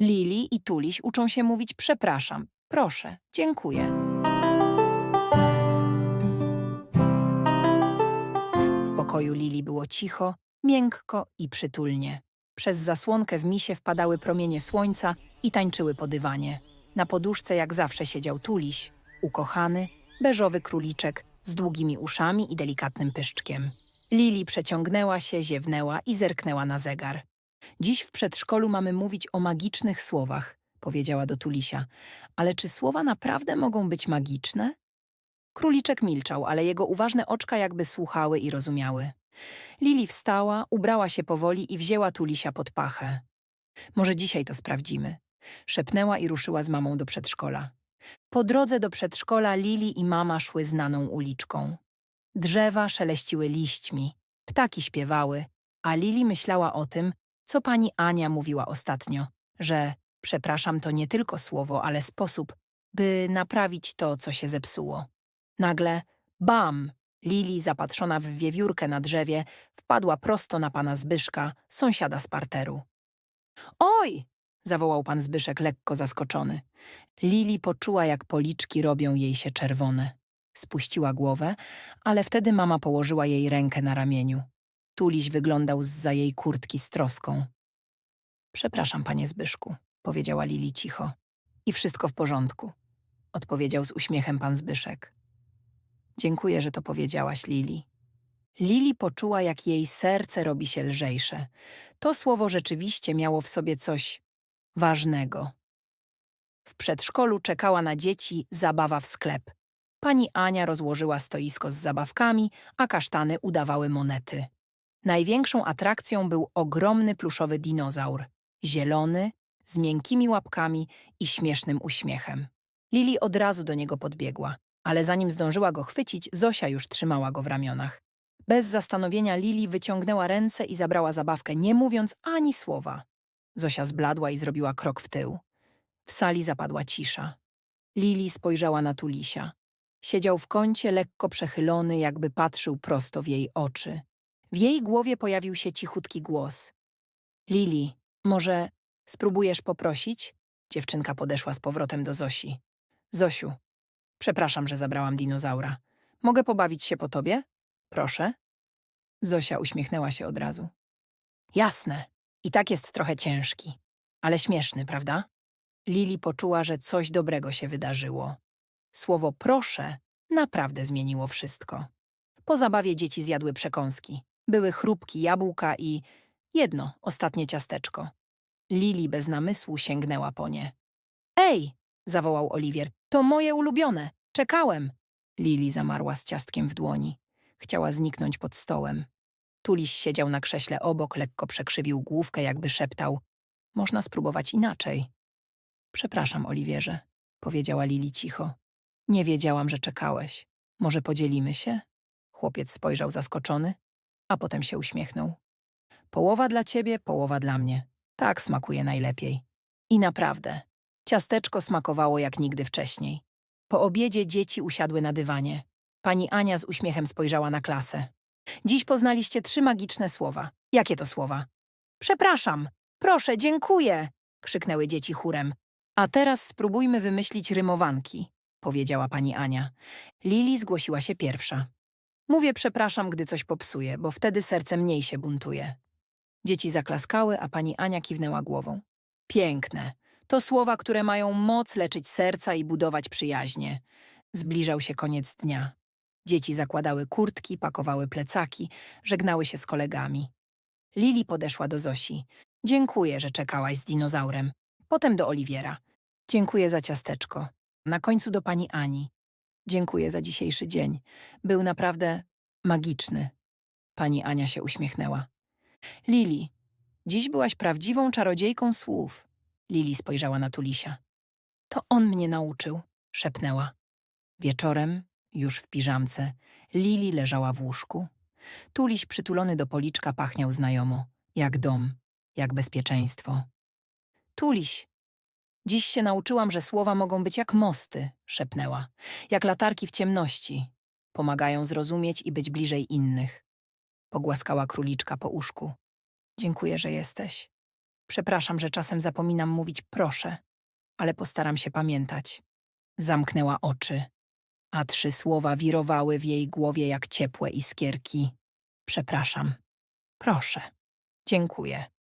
Lili i Tuliś uczą się mówić przepraszam, proszę, dziękuję. W pokoju Lili było cicho, miękko i przytulnie. Przez zasłonkę w misie wpadały promienie słońca i tańczyły po dywanie. Na poduszce jak zawsze siedział Tuliś, ukochany, beżowy króliczek z długimi uszami i delikatnym pyszczkiem. Lili przeciągnęła się, ziewnęła i zerknęła na zegar. Dziś w przedszkolu mamy mówić o magicznych słowach, powiedziała do Tulisia. Ale czy słowa naprawdę mogą być magiczne? Króliczek milczał, ale jego uważne oczka jakby słuchały i rozumiały. Lili wstała, ubrała się powoli i wzięła Tulisia pod pachę. Może dzisiaj to sprawdzimy. Szepnęła i ruszyła z mamą do przedszkola. Po drodze do przedszkola Lili i mama szły znaną uliczką. Drzewa szeleściły liśćmi, ptaki śpiewały, a Lili myślała o tym, co pani Ania mówiła ostatnio, że przepraszam to nie tylko słowo, ale sposób, by naprawić to, co się zepsuło. Nagle bam! Lili, zapatrzona w wiewiórkę na drzewie, wpadła prosto na pana Zbyszka, sąsiada z parteru. Oj! zawołał pan Zbyszek lekko zaskoczony. Lili poczuła, jak policzki robią jej się czerwone. Spuściła głowę, ale wtedy mama położyła jej rękę na ramieniu. Tuliś wyglądał zza jej kurtki z troską. Przepraszam, panie Zbyszku, powiedziała Lili cicho. I wszystko w porządku, odpowiedział z uśmiechem pan Zbyszek. Dziękuję, że to powiedziałaś, Lili. Lili poczuła, jak jej serce robi się lżejsze. To słowo rzeczywiście miało w sobie coś ważnego. W przedszkolu czekała na dzieci zabawa w sklep. Pani Ania rozłożyła stoisko z zabawkami, a kasztany udawały monety. Największą atrakcją był ogromny pluszowy dinozaur, zielony, z miękkimi łapkami i śmiesznym uśmiechem. Lili od razu do niego podbiegła, ale zanim zdążyła go chwycić, Zosia już trzymała go w ramionach. Bez zastanowienia Lili wyciągnęła ręce i zabrała zabawkę, nie mówiąc ani słowa. Zosia zbladła i zrobiła krok w tył. W sali zapadła cisza. Lili spojrzała na Tulisia. Siedział w kącie, lekko przechylony, jakby patrzył prosto w jej oczy. W jej głowie pojawił się cichutki głos. Lili, może spróbujesz poprosić? Dziewczynka podeszła z powrotem do Zosi. Zosiu, przepraszam, że zabrałam dinozaura. Mogę pobawić się po tobie? Proszę. Zosia uśmiechnęła się od razu. Jasne. I tak jest trochę ciężki. Ale śmieszny, prawda? Lili poczuła, że coś dobrego się wydarzyło. Słowo proszę naprawdę zmieniło wszystko. Po zabawie dzieci zjadły przekąski. Były chrupki, jabłka i jedno, ostatnie ciasteczko. Lili bez namysłu sięgnęła po nie. Ej! zawołał Oliwier. To moje ulubione. Czekałem. Lili zamarła z ciastkiem w dłoni. Chciała zniknąć pod stołem. Tuliś siedział na krześle obok, lekko przekrzywił główkę, jakby szeptał. Można spróbować inaczej. Przepraszam, Oliwierze, powiedziała Lili cicho. Nie wiedziałam, że czekałeś. Może podzielimy się? Chłopiec spojrzał zaskoczony, a potem się uśmiechnął. Połowa dla ciebie, połowa dla mnie. Tak smakuje najlepiej. I naprawdę, ciasteczko smakowało jak nigdy wcześniej. Po obiedzie dzieci usiadły na dywanie. Pani Ania z uśmiechem spojrzała na klasę. Dziś poznaliście trzy magiczne słowa. Jakie to słowa? Przepraszam, proszę, dziękuję, krzyknęły dzieci chórem. A teraz spróbujmy wymyślić rymowanki, powiedziała pani Ania. Lili zgłosiła się pierwsza. Mówię przepraszam, gdy coś popsuję, bo wtedy serce mniej się buntuje. Dzieci zaklaskały, a pani Ania kiwnęła głową. Piękne. To słowa, które mają moc leczyć serca i budować przyjaźnie. Zbliżał się koniec dnia. Dzieci zakładały kurtki, pakowały plecaki, żegnały się z kolegami. Lili podeszła do Zosi. Dziękuję, że czekałaś z dinozaurem. Potem do Oliwiera. Dziękuję za ciasteczko. Na końcu do pani Ani. Dziękuję za dzisiejszy dzień. Był naprawdę magiczny. Pani Ania się uśmiechnęła. Lili, dziś byłaś prawdziwą czarodziejką słów. Lili spojrzała na Tulisia. To on mnie nauczył, szepnęła. Wieczorem, już w piżamce, Lili leżała w łóżku. Tuliś przytulony do policzka pachniał znajomo, jak dom, jak bezpieczeństwo. Tuliś, dziś się nauczyłam, że słowa mogą być jak mosty, szepnęła, jak latarki w ciemności. Pomagają zrozumieć i być bliżej innych. Pogłaskała króliczka po uszku. Dziękuję, że jesteś. Przepraszam, że czasem zapominam mówić proszę, ale postaram się pamiętać. Zamknęła oczy, a trzy słowa wirowały w jej głowie jak ciepłe iskierki. Przepraszam. Proszę. Dziękuję.